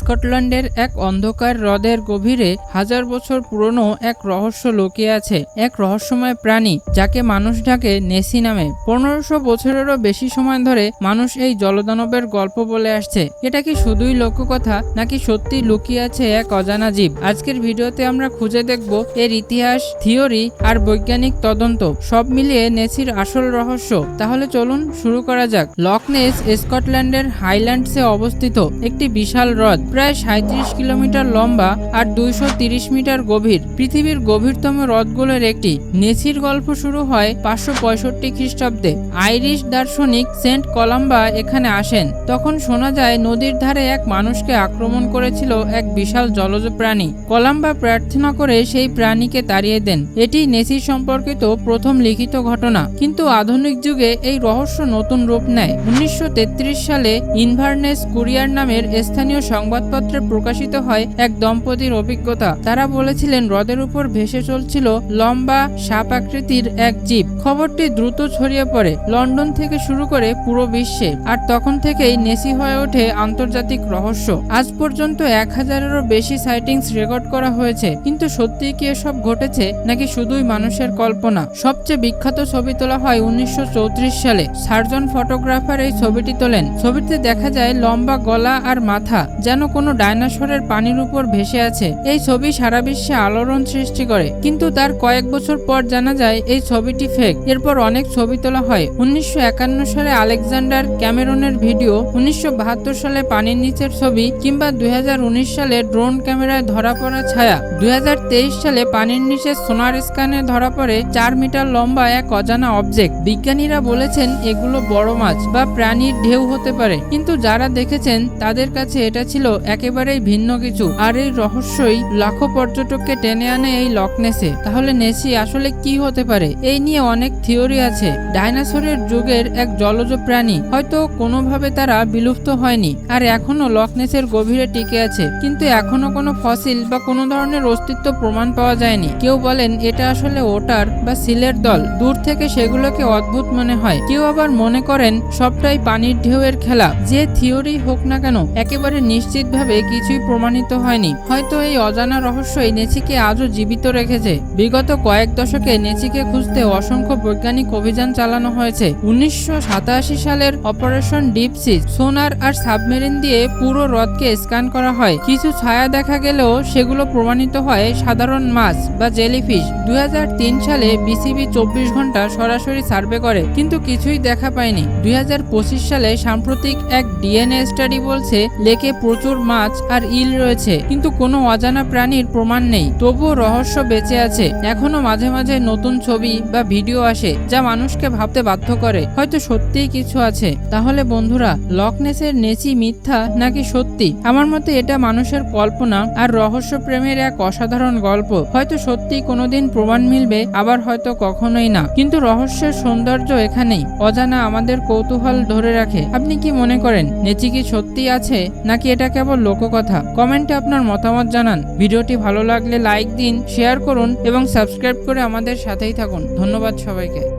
স্কটল্যান্ডের এক অন্ধকার হ্রদের গভীরে হাজার বছর পুরনো এক রহস্য লুকিয়ে আছে। এক রহস্যময় প্রাণী, যাকে মানুষ ডাকে নেসি নামে। পনেরোশো বছরেরও বেশি সময় ধরে মানুষ এই জলদানবের গল্প বলে আসছে। এটা কি শুধুই লোককথা নাকি সত্যি লুকিয়ে আছে এক অজানা জীব? আজকের ভিডিওতে আমরা খুঁজে দেখব এর ইতিহাস, থিওরি আর বৈজ্ঞানিক তদন্ত। সব মিলিয়ে নেসির আসল রহস্য। তাহলে চলুন শুরু করা যাক। লকনেস স্কটল্যান্ডের হাইল্যান্ডসে অবস্থিত একটি বিশাল প্রায় সাঁত্রিশ কিলোমিটার লম্বা আর দুইশো মিটার গভীর। পৃথিবীর গভীরতম হ্রদগুলোর একটি। নেসির গল্প শুরু হয় পাঁচশো পঁয়ষট্টি খ্রিস্টাব্দে। আইরিশ দার্শনিক সেন্ট কলাম্বা এখানে আসেন। তখন শোনা যায় নদীর ধারে এক মানুষকে আক্রমণ করেছিল এক বিশাল জলজ প্রাণী। কলাম্বা প্রার্থনা করে সেই প্রাণীকে তাড়িয়ে দেন। এটি নেসি সম্পর্কিত প্রথম লিখিত ঘটনা। কিন্তু আধুনিক যুগে এই রহস্য নতুন রূপ নেয়। উনিশশো তেত্রিশ সালে ইনভারনেস কুরিয়ার নামের স্থানীয় সংবাদপত্রে প্রকাশিত হয় এক দম্পতির অভিজ্ঞতা। তারা বলেছিলেন, হ্রদের উপর ভেসে চলছিল লম্বা সাপ আকৃতির এক জীব। খবরটি দ্রুত ছড়িয়ে পড়ে। লন্ডন থেকে শুরু করে পুরো বিশ্বে। আর তখন থেকেই নেসি হয়ে ওঠে আন্তর্জাতিক রহস্য। আজ পর্যন্ত এক হাজারেরও বেশি সাইটিংস রেকর্ড করা হয়েছে। কিন্তু সত্যিই কি এসব ঘটেছে, নাকি শুধুই মানুষের কল্পনা? সবচেয়ে বিখ্যাত ছবি তোলা হয় উনিশশো চৌত্রিশ সালে। সার্জন ফটোগ্রাফার এই ছবিটি তোলেন। ছবিতে দেখা যায় লম্বা গলা আর মাথা যেন কোনো ডাইনোসরের পানির উপর ভেসে আছে। এই ছবি সারা বিশ্বে আলোড়ন সৃষ্টি করে। কিন্তু তার কয়েক বছর পর জানা যায়, এই ছবিটি ফেক এরপর অনেক ছবি তোলা হয়। উনিশশো একান্ন সালে আলেকজান্ডার ক্যামেরনের ভিডিও, উনিশশো বাহাত্তর সালে পানির নিচের ছবি, কিংবা দুই হাজার উনিশ সালে ড্রোন ক্যামেরায় ধরা পড়া ছায়া। দুই হাজার তেইশ সালে পানির নিচে সোনার স্ক্যানে ধরা পড়ে চার মিটার লম্বা এক অজানা অবজেক্ট বিজ্ঞানীরা বলেছেন, এগুলো বড় মাছ বা প্রাণীর ঢেউ হতে পারে। কিন্তু যারা দেখেছেন, তাদের কাছে এটা ছিল একেবারেই ভিন্ন কিছু। আর এই রহস্যই লাখো পর্যটককে টেনে আনে এই লকনেসে তাহলে নেসি আসলে কি হতে পারে? এই নিয়ে অনেক থিওরি আছে। ডাইনোসরের যুগের এক জলজ প্রাণী। হয়তো কোনোভাবে তারা বিলুপ্ত হয়নি। আর এখনও লকনেসের গভীরে টিকে আছে। কিন্তু এখনও কোনো ফসিল বা কোনো ধরনের অস্তিত্ব প্রমাণ পাওয়া যায়নি। কেউ বলেন এটা আসলে ওটার বা সিলের দল। দূর থেকে সেগুলোকে অদ্ভুত মনে হয়। কেউ আবার মনে করেন সবটাই পানির ঢেউয়ের খেলা। যে থিওরি হোক না কেন, একেবারে নিশ্চিতভাবে কিছুই প্রমাণিত হয়নি। হয়তো এই অজানা রহস্যই নেচিকে আজও জীবিত রেখেছে। বিগত কয়েক দশকে নেচিকে খুঁজতে অসংখ্য বৈজ্ঞানিক অভিযান চালানো হয়েছে। উনিশশো সাতাশি সালের অপারেশন ডিপসি সোনার আর সাবমেরিন দিয়ে পুরো হ্রদকে স্ক্যান করা হয়। কিছু ছায়া দেখা গেলেও সেগুলো প্রমাণিত হয় সাধারণ মাছ বা জেলিফিশ। দুই হাজার তিন সালে বিসিবি চব্বিশ ঘণ্টা সরাসরি সার্ভে করে, কিন্তু কিছুই দেখা পায়নি। দুই হাজার পঁচিশ সালে সাম্প্রতিক এক ডিএনএ স্টাডি বলছে, লেকে প্রচুর মাছ আর ইল রয়েছে, কিন্তু কোনো অজানা প্রাণীর প্রমাণ নেই। তবুও রহস্য বেঁচে আছে। এখনও মাঝে মাঝে নতুন ছবি বা ভিডিও আসে, যা মানুষকে ভাবতে বাধ্য করে। হয়তো সত্যিই কিছু আছে। তাহলে বন্ধুরা লকনেসের নেচি মিথ্যা নাকি সত্যি? আমার মতে এটা মানুষের কল্পনা আর রহস্য প্রেমের এক অসাধারণ গল্প। হয়তো সত্যি কোনোদিন প্রমাণ মিলবে, আবার হয়তো কখনোই না। কিন্তু রহস্যের সৌন্দর্য এখানেই। অজানা আমাদের কৌতূহল ধরে রাখে। আপনি কি মনে করেন, নেচি কি সত্যি আছে, নাকি এটা কেবল লোককথা। কমেন্টে আপনার মতামত জানান। ভিডিওটি ভালো লাগলে লাইক দিন, শেয়ার করুন এবং সাবস্ক্রাইব করে আমাদের সাথেই থাকুন। ধন্যবাদ সবাইকে।